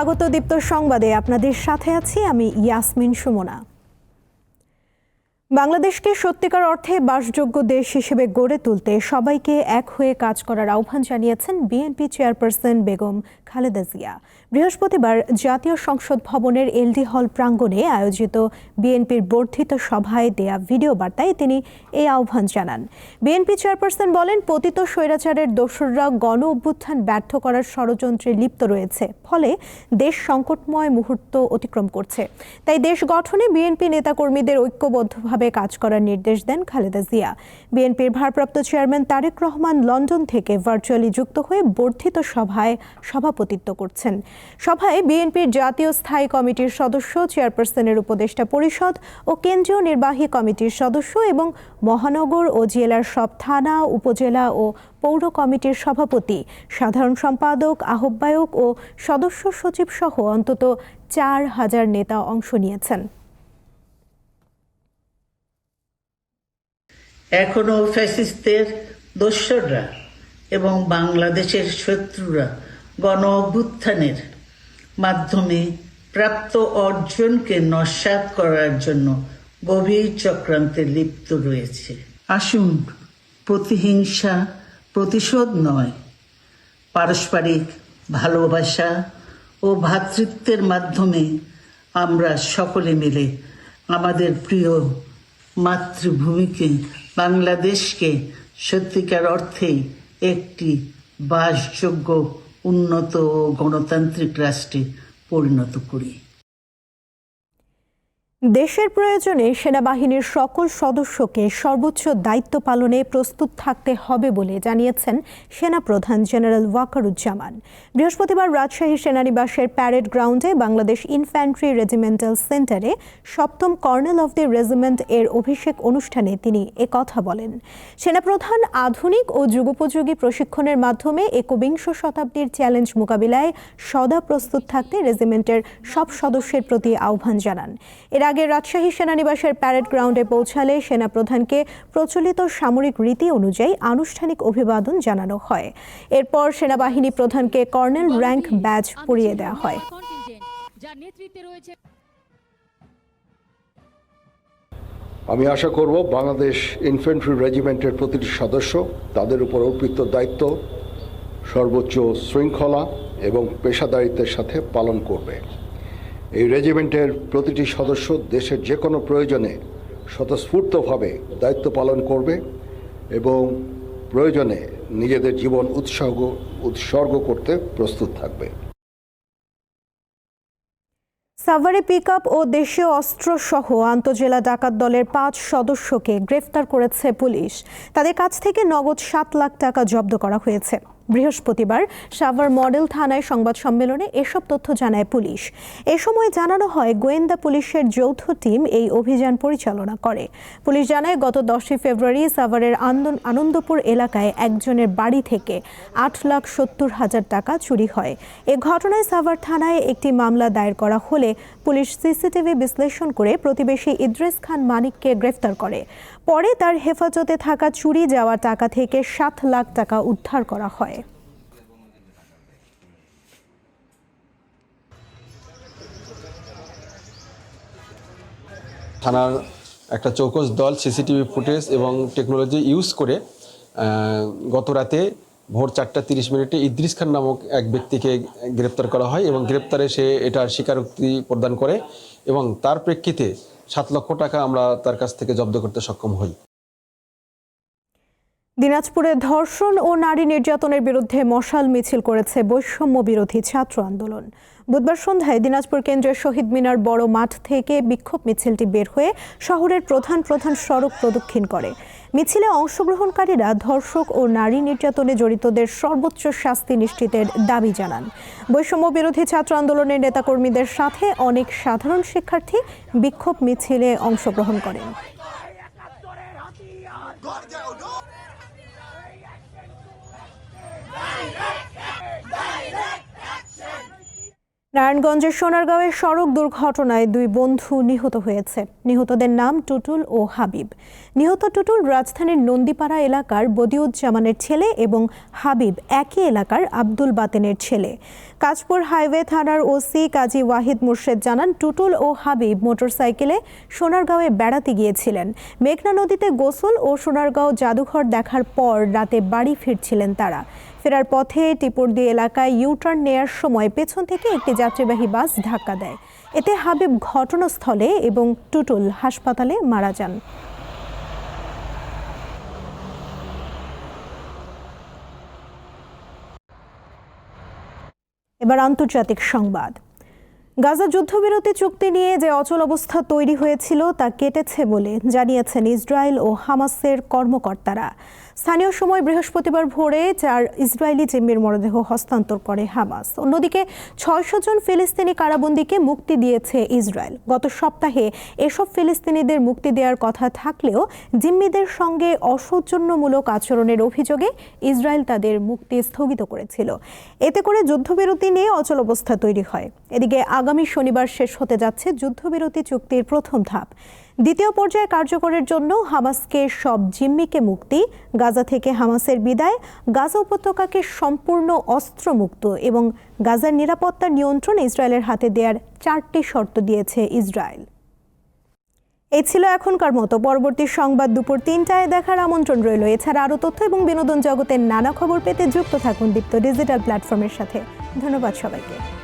স্বাগত দীপ্ত সংবাদে আপনাদের সাথে আছি আমি ইয়াসমিন সুমনা। বাংলাদেশকে সত্যিকার অর্থে বাসযোগ্য দেশ হিসেবে গড়ে তুলতে সবাইকে এক হয়ে কাজ করার আহ্বান জানিয়েছেন বিএনপি চেয়ারপারসন বেগম খালেদা জিয়া। বৃহস্পতিবার জাতীয় সংসদ ভবনের এলডি হল প্রাঙ্গণে আয়োজিত বিএনপির বর্ধিত সভায় দেয়া ভিডিও বার্তায় তিনি এই আহ্বান জানান। বিএনপি চেয়ারপারসন বলেন, পতিত স্বৈরাচারের দোসররা গণ অভ্যুত্থান ব্যর্থ করার ষড়যন্ত্রে লিপ্ত রয়েছে, ফলে দেশ সংকটময় মুহূর্ত অতিক্রম করছে। তাই দেশ গঠনে বিএনপি নেতাকর্মীদের ঐক্যবদ্ধভাবে কাজ করার নির্দেশ দেন খালেদা জিয়া। বিএনপির ভারপ্রাপ্ত চেয়ারম্যান তারেক রহমান লন্ডন থেকে ভার্চুয়ালি যুক্ত হয়ে বর্ধিত সভায় সভাপতিত্ব করছেন। সভায় বিএনপির জাতীয় স্থায়ী কমিটির সদস্য, চেয়ারপারসনের উপদেষ্টা পরিষদ ও কেন্দ্রীয় নির্বাহী কমিটির সদস্য এবং মহানগর ও জেলার সব থানা, উপজেলা ও পৌর কমিটির সভাপতি, সাধারণ সম্পাদক, আহ্বায়ক ও সদস্য সচিব সহ অন্তত চার হাজার নেতা অংশ নিয়েছেন। এখনও ফ্যাসিস্টদের দোসররা এবং বাংলাদেশের শত্রুরা গণ অভ্যুত্থানের মাধ্যমে প্রাপ্ত অর্জনকে নস্যাৎ করার জন্য গভীর চক্রান্তে লিপ্ত রয়েছে। আসুন, প্রতিহিংসা প্রতিশোধ নয়। পারস্পরিক ভালোবাসা ও ভ্রাতৃত্বের মাধ্যমে আমরা সকলে মিলে আমাদের প্রিয় মাতৃভূমিকে বাংলাদেশকে সত্যিকার অর্থেই একটি বাসযোগ্য উন্নত ও গণতান্ত্রিক রাষ্ট্রে পরিণত করি। দেশের প্রয়োজনে সেনাবাহিনীর সকল সদস্যকে সর্বোচ্চ দায়িত্ব পালনে প্রস্তুত থাকতে হবে বলে জানিয়েছেন সেনাপ্রধান জেনারেল ওয়াকারুজ্জামান। বৃহস্পতিবার রাজশাহী সেনানিবাসের প্যারেড গ্রাউন্ডে বাংলাদেশ ইনফ্যান্ট্রি রেজিমেন্টাল সেন্টারে সপ্তম কর্নেল অফ দ্য রেজিমেন্ট এর অভিষেক অনুষ্ঠানে তিনি একথা বলেন। সেনাপ্রধান আধুনিক ও যুগোপযোগী প্রশিক্ষণের মাধ্যমে একবিংশ শতাব্দীর চ্যালেঞ্জ মোকাবিলায় সদা প্রস্তুত থাকতে রেজিমেন্টের সব সদস্যের প্রতি আহ্বান জানান। এর আগে রাজশাহী সেনানিবাসের প্যারেড গ্রাউন্ডে পৌঁছালে সেনাপ্রধানকে প্রচলিত সামরিক রীতি অনুযায়ী আনুষ্ঠানিক অভিবাদন জানানো হয়। এরপর সেনাবাহিনী প্রধানকে কর্নেল র্যাঙ্ক ব্যাজ পরিয়ে দেওয়া হয়। যার নেতৃত্বে রয়েছে আমি আশা করব বাংলাদেশ ইনফেন্ট্রি রেজিমেন্টের প্রতিটি সদস্য তাদের উপর অর্পিত দায়িত্ব সর্বোচ্চ শৃঙ্খলা এবং পেশাদারিত্বের সাথে পালন করবে। এই রেজিমেন্টের প্রতিটি সদস্য দেশের যে কোনো প্রয়োজনে স্বতঃস্ফূর্তভাবে দায়িত্ব পালন করবে এবং প্রয়োজনে নিজেদের জীবন উৎসর্গ উৎসর্গ করতে প্রস্তুত থাকবে। সাভারে পিকআপ ও দেশীয় অস্ত্র সহ আন্তজেলা ডাকাত দলের পাঁচ সদস্যকে গ্রেফতার করেছে পুলিশ। তাদের কাছ থেকে নগদ সাত লাখ টাকা জব্দ করা হয়েছে। বৃহস্পতিবার সাভার মডেল থানায় সংবাদ সম্মেলনে এসব তথ্য জানায় পুলিশ। এ সময় জানানো হয়, গোয়েন্দা পুলিশের যৌথ টিম এই অভিযান পরিচালনা করে। পুলিশ জানায়, গত দশই ফেব্রুয়ারি সাভারের আনন্দপুর এলাকায় একজনের বাড়ি থেকে আট লাখ সত্তর হাজার টাকা চুরি হয়। এ ঘটনায় সাভার থানায় একটি মামলা দায়ের করা হলে পুলিশ সিসিটিভি বিশ্লেষণ করে প্রতিবেশী ইদ্রিস খান মানিককে গ্রেফতার করে। পরে তার হেফাজতে থাকা চুরি যাওয়া টাকা থেকে সাত লাখ টাকা উদ্ধার করা হয়। থানার একটা চৌকস দল, সিসিটিভি ফুটেজ এবং টেকনোলজি ইউজ করে গত রাতে ভোর চারটা তিরিশ মিনিটে ইদ্রিস খান নামক এক ব্যক্তিকে গ্রেপ্তার করা হয় এবং গ্রেপ্তারে সে এটার স্বীকারোক্তি প্রদান করে এবং তার প্রেক্ষিতে সাত লক্ষ টাকা আমরা তার কাছ থেকে জব্দ করতে সক্ষম হই। দিনাজপুরে ধর্ষণ ও নারী নির্যাতনের বিরুদ্ধে মশাল মিছিল করেছে বৈষম্য বিরোধী ছাত্র আন্দোলন। বুধবার সন্ধ্যায় দিনাজপুর কেন্দ্রের শহীদ মিনার বড় মাঠ থেকে বিক্ষোভ মিছিলটি বের হয়ে শহরের প্রধান প্রধান সড়ক প্রদক্ষিণ করে। মিছিলে অংশগ্রহণকারীরা ধর্ষক ও নারী নির্যাতনে জড়িতদের সর্বোচ্চ শাস্তি নিশ্চিতের দাবি জানান। বৈষম্য বিরোধী ছাত্র আন্দোলনের নেতাকর্মীদের সাথে অনেক সাধারণ শিক্ষার্থী বিক্ষোভ মিছিলে অংশগ্রহণ করেন। নারায়ণগঞ্জের সোনারগাঁওয়ের সড়ক দুর্ঘটনায় দুই বন্ধু নিহত হয়েছে। নিহতদের নাম টুটুল ও হাবিব। নিহত টুটুল রাজধানীর নন্দীপাড়া এলাকার বদিউজ্জামানের ছেলে এবং হাবিব একই এলাকার আব্দুল বাতেনের ছেলে। কাজপুর হাইওয়ে থানার ওসি কাজী ওয়াহিদ মুর্শেদ জানান, টুটুল ও হাবিব মোটরসাইকেলে সোনারগাঁওয়ে বেড়াতে গিয়েছিলেন। মেঘনা নদীতে গোসল ও সোনারগাঁও জাদুঘর দেখার পর রাতে বাড়ি ফিরছিলেন তারা। ফেরার পথে টিপুরদি এলাকায় ইউটার্ন নেয়ার সময় পেছন থেকে একটি যাত্রীবাহী বাস ধাক্কা দেয়। এতে হাবিব ঘটনাস্থলে এবং টুটুল হাসপাতালে মারা যান। এবার আন্তর্জাতিক সংবাদ। গাজা যুদ্ধবিরতি চুক্তি নিয়ে যে অচল অবস্থা তৈরি হয়েছিল তা কেটেছে বলে জানিয়েছেন ইসরায়েল ও হামাসের কর্মকর্তারা। স্থানীয় সময় বৃহস্পতিবার ভোরে চার ইসরায়েলি জিম্মির মরদেহ হস্তান্তর করে হামাস। অন্যদিকে ছয়শো জন ফিলিস্তিনি কারাবন্দীকে মুক্তি দিয়েছে ইসরায়েল। গত সপ্তাহে এসব ফিলিস্তিনিদের মুক্তি দেওয়ার কথা থাকলেও জিম্মিদের সঙ্গে অসৌজন্যমূলক আচরণের অভিযোগে ইসরায়েল তাদের মুক্তি স্থগিত করেছিল। এতে করে যুদ্ধবিরতি নিয়ে অচল অবস্থা তৈরি হয়। এদিকে আগামী শনিবার শেষ হতে যাচ্ছে যুদ্ধবিরতি চুক্তির প্রথম ধাপ। দ্বিতীয় পর্যায়ে কার্যকরের জন্য হামাসকে সব জিম্মিকে মুক্তি, গাজা থেকে হামাসের বিদায়, গাজা উপত্যকাকে সম্পূর্ণ অস্ত্রমুক্ত এবং গাজার নিরাপত্তার নিয়ন্ত্রণ ইসরায়েলের হাতে দেওয়ার চারটি শর্ত দিয়েছে ইসরায়েল। এই ছিল এখনকার মতো। পরবর্তী সংবাদ দুপুর তিনটায় দেখার আমন্ত্রণ রইল। এছাড়া আরও তথ্য এবং বিনোদন জগতের নানা খবর পেতে যুক্ত থাকুন দীপ্ত ডিজিটাল প্ল্যাটফর্মের সাথে। ধন্যবাদ সবাইকে।